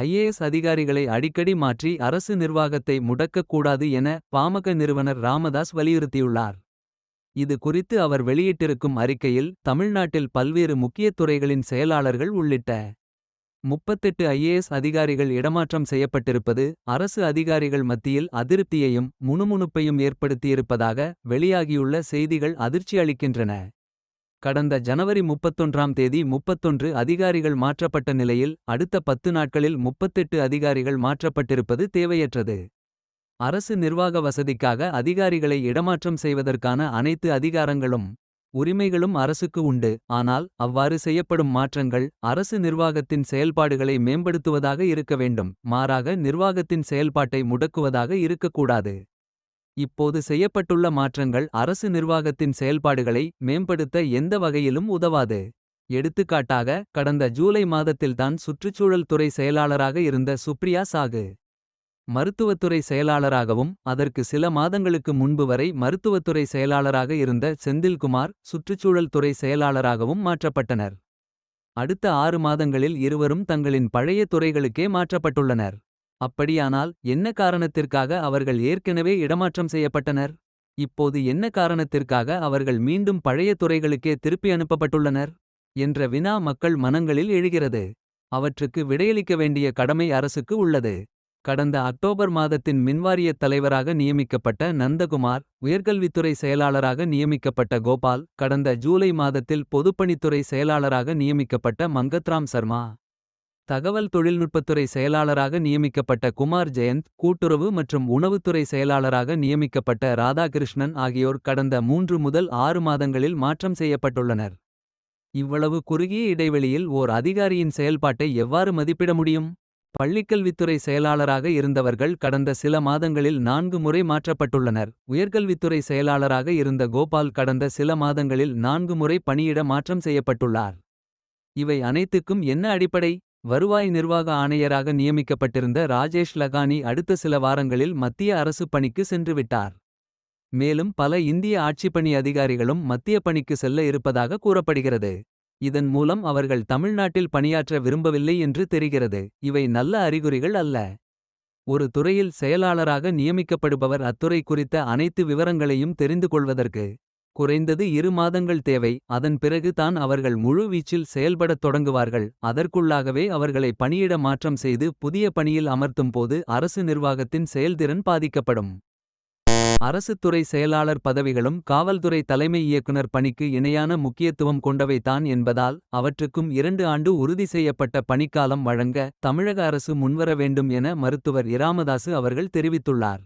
IAS அதிகாரிகளை அடிக்கடி மாற்றி அரசு நிர்வாகத்தை முடக்கக் கூடாது என பாமக நிறுவனர் ராமதாஸ் வலியுறுத்தியுள்ளார். இது குறித்து அவர் வெளியிட்டிருக்கும் அறிக்கையில் தமிழ்நாட்டில் பல்வேறு முக்கிய துறைகளின் செயலாளர்கள் உள்ளிட்ட. 38 ஐஏஎஸ் அதிகாரிகள் இடமாற்றம் செய்யப்பட்டிருப்பது. அரசு அதிகாரிகள் மத்தியில் அதிருப்தியையும் முணுமுணுப்பையும் ஏற்படுத்தியிருப்பதாக. வெளியாகியுள்ள செய்திகள் அதிர்ச்சி அளிக்கின்றன. கடந்த ஜனவரி 31ஆம் தேதி 31 அதிகாரிகள் மாற்றப்பட்ட நிலையில். அடுத்த பத்து நாட்களில் 38 அதிகாரிகள் மாற்றப்பட்டிருப்பது தேவையற்றது. அரசு நிர்வாக வசதிக்காக அதிகாரிகளை இடமாற்றம் செய்வதற்கான அனைத்து அதிகாரங்களும். உரிமைகளும் அரசுக்கு உண்டு ஆனால் அவ்வாறு செய்யப்படும் மாற்றங்கள். அரசு நிர்வாகத்தின் செயல்பாடுகளை மேம்படுத்துவதாக இருக்க வேண்டும். மாறாக நிர்வாகத்தின் செயல்பாட்டை முடக்குவதாக இருக்கக்கூடாது. இப்போது செய்யப்பட்டுள்ள மாற்றங்கள் அரசு நிர்வாகத்தின் செயல்பாடுகளை. மேம்படுத்த எந்த வகையிலும் உதவாது. எடுத்துக்காட்டாக கடந்த ஜூலை மாதத்தில்தான் சுற்றுச்சூழல் துறை செயலாளராக இருந்த சுப்ரியா சாகு. மருத்துவத்துறை செயலாளராகவும் அதற்கு சில மாதங்களுக்கு முன்பு வரை. மருத்துவத்துறை செயலாளராக இருந்த செந்தில்குமார். சுற்றுச்சூழல் துறை செயலாளராகவும் மாற்றப்பட்டனர். அடுத்த ஆறு மாதங்களில் இருவரும் தங்களின் பழைய துறைகளுக்கே மாற்றப்பட்டுள்ளனர். அப்படியானால் என்ன காரணத்திற்காக அவர்கள் ஏற்கெனவே இடமாற்றம் செய்யப்பட்டனர். இப்போது என்ன காரணத்திற்காக அவர்கள் மீண்டும் பழைய துறைகளுக்கே திருப்பி அனுப்பப்பட்டுள்ளனர். என்ற வினா மக்கள் மனங்களில் எழுகிறது. அவற்றுக்கு விடையளிக்க வேண்டிய கடமை அரசுக்கு உள்ளது. கடந்த அக்டோபர் மாதத்தின் மின்வாரியத் தலைவராக நியமிக்கப்பட்ட நந்தகுமார். உயர்கல்வித்துறை செயலாளராக நியமிக்கப்பட்ட கோபால். கடந்த ஜூலை மாதத்தில் பொதுப்பணித்துறை செயலாளராக நியமிக்கப்பட்ட மங்கத்ராம் சர்மா. தகவல் தொழில்நுட்பத்துறை செயலாளராக நியமிக்கப்பட்ட குமார் ஜெயந்த். கூட்டுறவு மற்றும் உணவுத்துறை செயலாளராக நியமிக்கப்பட்ட ராதாகிருஷ்ணன் ஆகியோர் கடந்த மூன்று முதல் ஆறு மாதங்களில் மாற்றம் செய்யப்பட்டுள்ளனர். இவ்வளவு குறுகிய இடைவெளியில் ஓர் அதிகாரியின் செயல்பாட்டை எவ்வாறு மதிப்பிட முடியும். பள்ளிக்கல்வித்துறை செயலாளராக இருந்தவர்கள் கடந்த சில மாதங்களில் நான்கு முறை மாற்றப்பட்டுள்ளனர். உயர்கல்வித்துறை செயலாளராக இருந்த கோபால் கடந்த சில மாதங்களில் நான்கு முறை பணியிட மாற்றம் செய்யப்பட்டுள்ளார். இவை அனைத்துக்கும் என்ன அடிப்படை. வருவாய் நிர்வாக ஆணையராக நியமிக்கப்பட்டிருந்த ராஜேஷ் லகானி அடுத்த சில வாரங்களில் மத்திய அரசு பணிக்கு சென்றுவிட்டார். மேலும் பல இந்திய ஆட்சிப்பணி அதிகாரிகளும் மத்திய பணிக்கு செல்ல இருப்பதாக கூறப்படுகிறது. இதன் மூலம் அவர்கள் தமிழ்நாட்டில் பணியாற்ற விரும்பவில்லை என்று தெரிகிறது. இவை நல்ல அறிகுறிகள் அல்ல. ஒரு துறையில் செயலாளராக நியமிக்கப்படுபவர் அத்துறை குறித்த அனைத்து விவரங்களையும் தெரிந்து கொள்வதற்கு. குறைந்தது இரு மாதங்கள் தேவை அதன் பிறகு தான் அவர்கள் முழு வீச்சில் செயல்படத் தொடங்குவார்கள். அதற்குள்ளாகவே அவர்களை பணியிட மாற்றம் செய்து புதிய பணியில் அமர்த்தும் போது அரசு நிர்வாகத்தின் செயல்திறன் பாதிக்கப்படும். அரசுத் துறை செயலாளர் பதவிகளும் காவல்துறை தலைமை இயக்குனர் பணிக்கு இணையான முக்கியத்துவம் கொண்டவை தான் என்பதால். அவற்றுக்கும் இரண்டு ஆண்டு உறுதி செய்யப்பட்ட பணிக்காலம் வழங்க. தமிழக அரசு முன்வர வேண்டும் என மருத்துவர் இராமதாசு அவர்கள் தெரிவித்துள்ளார்.